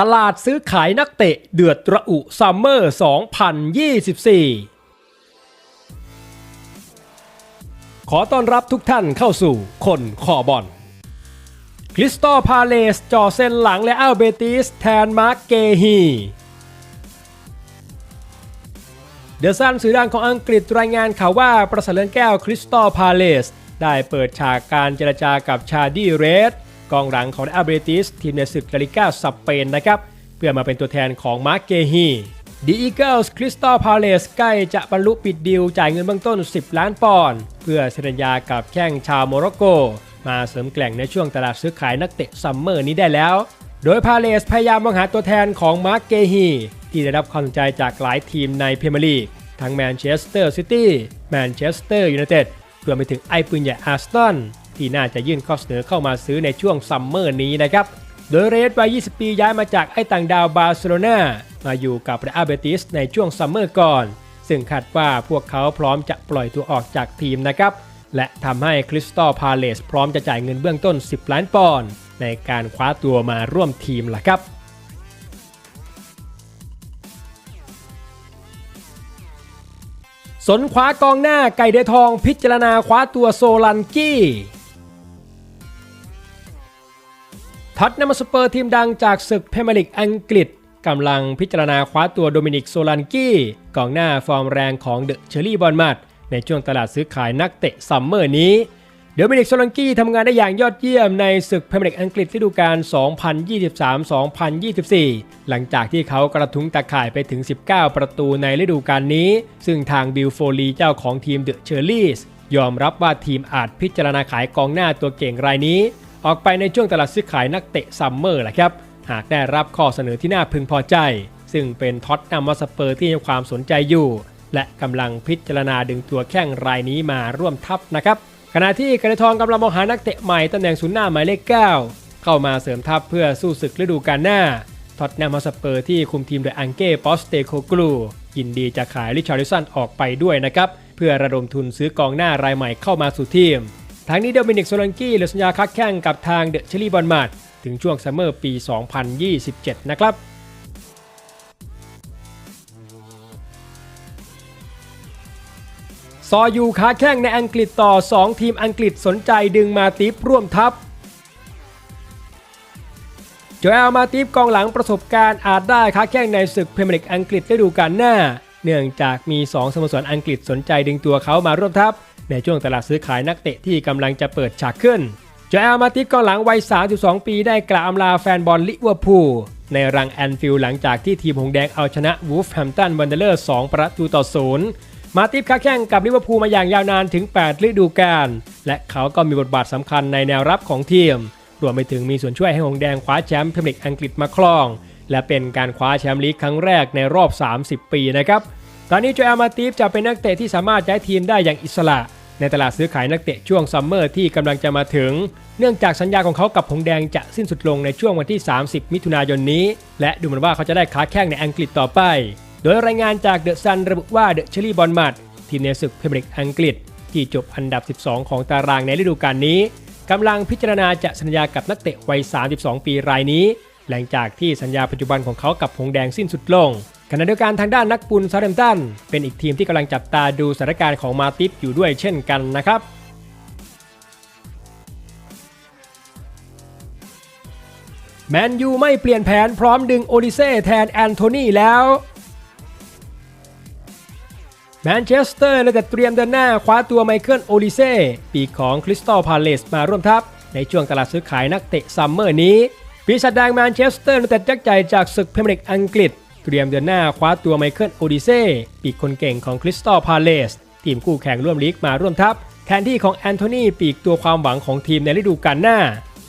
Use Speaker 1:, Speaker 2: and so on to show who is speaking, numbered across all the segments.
Speaker 1: ตลาดซื้อขายนักเตะเดือดระอุซัมเมอร์ 2024 ขอต้อนรับทุกท่านเข้าสู่คนคอบอลคริสตัลพาเลสจ่อเส้นหลังและอัลเบติสแทนมาร์กเกฮีเดอะซันสื่อดังของอังกฤษรายงานข่าวว่าประสาเสริฐแก้วคริสตัลพาเลสได้เปิดฉากการเจรจากับชาดีเรส กองหลังของอัลเบติสทีมในศึกลาลิก้าสเปนนะครับ เพื่อมาเป็นตัวแทนของมาร์เกฮีดีอีเกิลส์คริสตัลพาเลสใกล้จะบรรลุปิดดีลจ่ายเงินเบื้องต้น 10 ล้านปอนด์เพื่อเซ็นสัญญากับแข้งชาวโมร็อกโก มาเสริมแกล่งในช่วงตลาดซื้อขายนักเตะซัมเมอร์นี้ได้แล้ว โดยพาเลสพยายามมองหาตัวแทนของมาร์เกฮีที่ได้รับความสนใจจากหลายทีมในพรีเมียร์ลีกทั้งแมนเชสเตอร์ซิตี้แมนเชสเตอร์ยูไนเต็ดรวมไปถึงไอปืนใหญ่อาร์สตัน ที่น่าจะยื่นข้อเสนอเข้ามาซื้อในช่วงซัมเมอร์นี้นะครับ โดยเรสวัย 20 ปีย้ายมาจากไอต่างดาวบาร์เซโลนามาอยู่กับเรอัลเบติสในช่วงซัมเมอร์ก่อน ซึ่งคาดว่าพวกเขาพร้อมจะปล่อยตัวออกจากทีมนะครับและทำให้คริสตัลพาเลสพร้อมจะจ่ายเงินเบื้องต้น 10 ล้านปอนด์ในการคว้าตัวมาร่วมทีมล่ะครับสนคว้ากองหน้าไก่เดทองพิจารณาคว้าตัวโซลันกี้ ท็อตแนมสเปอร์ทีมดังจากศึกเพรเมียร์ลีกอังกฤษกำลังพิจารณาคว้าตัวโดมินิกโซลันกี้กองหน้าฟอร์มแรงของเดอะเชอรี่บอลมัดในช่วงตลาดซื้อขายนักเตะซัมเมอร์นี้โดมินิกโซลันกี้ทำงานได้อย่างยอดเยี่ยมในศึกพรีเมียร์ลีกอังกฤษฤดูกาล 2023-2024 หลังจากที่เขากระทุ้งตะข่ายไปถึง 19 ประตูในฤดูกาลนี้ ซึ่งทางบิลโฟลีเจ้าของทีมเดอะเชอรี่ยอมรับว่าทีมอาจพิจารณาขายกองหน้าตัวเก่งรายนี้ ออกไปในช่วงตลาดซื้อขายนักเตะซัมเมอร์แหละครับ หากได้รับข้อเสนอที่น่าพึงพอใจ ซึ่งเป็นท็อตแนมสเปอร์ที่ให้ความสนใจอยู่ และกำลังพิจารณาดึงตัวแข้งรายนี้มาร่วมทัพนะครับ ขณะที่กระทองกำลังมองหานักเตะใหม่ตำแหน่งศูนย์หน้าหมายเลข 9 เข้ามาเสริมทัพเพื่อสู้ศึกฤดูกาลหน้าท็อตแนมสเปอร์ที่คุมทีมโดยอังเก้ปอสเตโคกลูยินดีจะขายริชาร์ลิสันออกไปด้วยนะครับเพื่อระดมทุนซื้อกองหน้ารายใหม่เข้ามาสู่ทีม ทางนี้เดมินิกโซลันกี้เหลือสัญญาคักแข่งกับทางเดอะเชลลี่บอลมาดถึงช่วงซัมเมอร์ปี 2027 นะครับซอยูค้าแข่งในอังกฤษต่อ 2 ทีมอังกฤษสนใจดึงมาติฟร่วมทัพโจเอลมาติฟกองหลังประสบการณ์อาจได้ค้าแข่งในศึกพรีเมียร์ลีกอังกฤษฤดูกาลหน้า เนื่องจากมี 2สโมสรอังกฤษสนใจดึงตัวเขามาร่วมทัพ ในช่วงตลาดซื้อขายนักเตะที่กำลังจะเปิดฉากขึ้นโจเอลมาติฟกองหลังวัย 32 ปีได้กล่าวอำลาแฟนบอลลิเวอร์พูลในรังแอนฟิลด์หลังจากที่ทีมหงแดงเอาชนะวูฟแฮมตันวันเดอร์ 2 ประตูต่อศูนย์มาติฟค้าแข่งกับลิเวอร์พูลมาอย่างยาวนานถึง 8 ฤดูกาลและเขาก็มีบทบาทสำคัญในแนวรับของทีม รวมไปถึงมีส่วนช่วยให้หงแดงคว้าแชมป์พรีเมียร์ลีกอังกฤษมาครอง และเป็นการคว้าแชมป์ลีกครั้งแรกในรอบ 30 ปีนะครับตอนนี้โจเอลมาติฟจะเป็นนักเตะที่สามารถย้ายทีมได้อย่างอิสระ ในตลาดซื้อขายนักเตะช่วงซัมเมอร์ที่กำลังจะมาถึง เนื่องจากสัญญาของเขากับหงแดงจะสิ้นสุดลงในช่วงวันที่ 30 มิถุนายนนี้ และดูเหมือนว่าเขาจะได้ค้าแข้งในอังกฤษต่อไป โดยรายงานจากเดอะซันระบุว่าเดอะเชอรี่บอลมัดทีมในศึกพรีเมียร์ลีกอังกฤษ ที่จบอันดับ 12 ของตารางในฤดูกาลนี้กำลังพิจารณาจะสัญญากับนักเตะวัย 32 ปีรายนี้ หลังจากที่สัญญาปัจจุบันของเขากับหงแดงสิ้นสุดลง ขณะเดียวกันทางด้านนักปุนซาเรมตันเป็นอีกทีมที่กำลังจับตาดูสถานการณ์ของมาติฟอยู่ด้วยเช่นกันนะครับแมนยูไม่เปลี่ยนแผนพร้อมดึงโอดิเซ่แทนแอนโทนีแล้วแมนเชสเตอร์ได้แต่เตรียมเดินหน้าคว้าตัวไมเคิลโอลิเซ่ปีของคริสตัลพาเลสมาร่วมทัพ ในช่วงตลาดซื้อขายนักเตะซัมเมอร์นี้ปีศาจแดงแมนเชสเตอร์ได้แต่ยักใจจากศึกพรีเมียร์ลีกอังกฤษ เตรียมเดินหน้าคว้าตัวไมเคิลโอดิเซ่ปีกคนเก่งของคริสตัลพาเลสทีมคู่แข่งร่วมลีกมาร่วมทัพ แทนที่ของแอนโทนีปีกตัวความหวังของทีมในฤดูกาลหน้า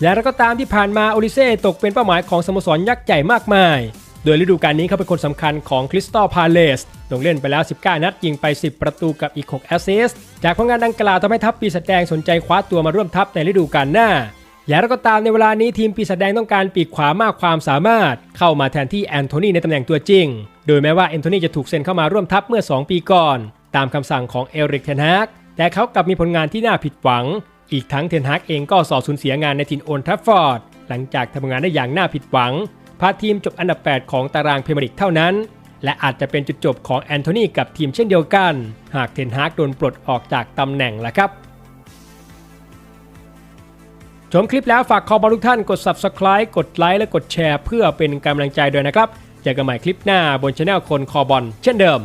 Speaker 1: และก็ตามที่ผ่านมาโอลิเซ่ตกเป็นเป้าหมายของสโมสรยักษ์ใหญ่มากมาย โดยฤดูกาลนี้เขาเป็นคนสำคัญของคริสตัลพาเลสลงเล่นไปแล้ว 19 นัดยิงไป 10 ประตูกับอีก 6 แอสซิสต์จากผลงานดังกล่าวทำให้ทัพปีศาจแดงสนใจคว้าตัวมาร่วมทัพในฤดูกาลหน้า อย่างไรก็ตามในเวลานี้ทีมปีศาจแดงต้องการปีกขวามากความสามารถ เข้ามาแทนที่แอนโทนีในตำแหน่งตัวจริง โดยแม้ว่าแอนโทนีจะถูกเซ็นเข้ามาร่วมทัพเมื่อ 2 ปีก่อน ตามคำสั่งของเอริกเทนฮากแต่เขากลับมีผลงานที่น่าผิดหวัง อีกทั้งเทนฮากเองก็สอสูญเสียงานในทินโอนทัฟฟอร์ดหลังจากทำงานได้อย่างน่าผิดหวังพาทีมจบอันดับ 8 ของตารางพรีเมียร์ลีกเท่านั้น และอาจจะเป็นจุดจบของแอนโทนีกับทีมเช่นเดียวกัน หากเทนฮากโดนปลดออกจากตำแหน่งละครับ ชมคลิปแล้วฝากคอบอลทุกท่านกด Subscribe กดไลค์และกดแชร์ เพื่อเป็นกำลังใจด้วยนะครับเจอกันใหม่คลิปหน้าบนช anel คนคอบอลเช่นเดิม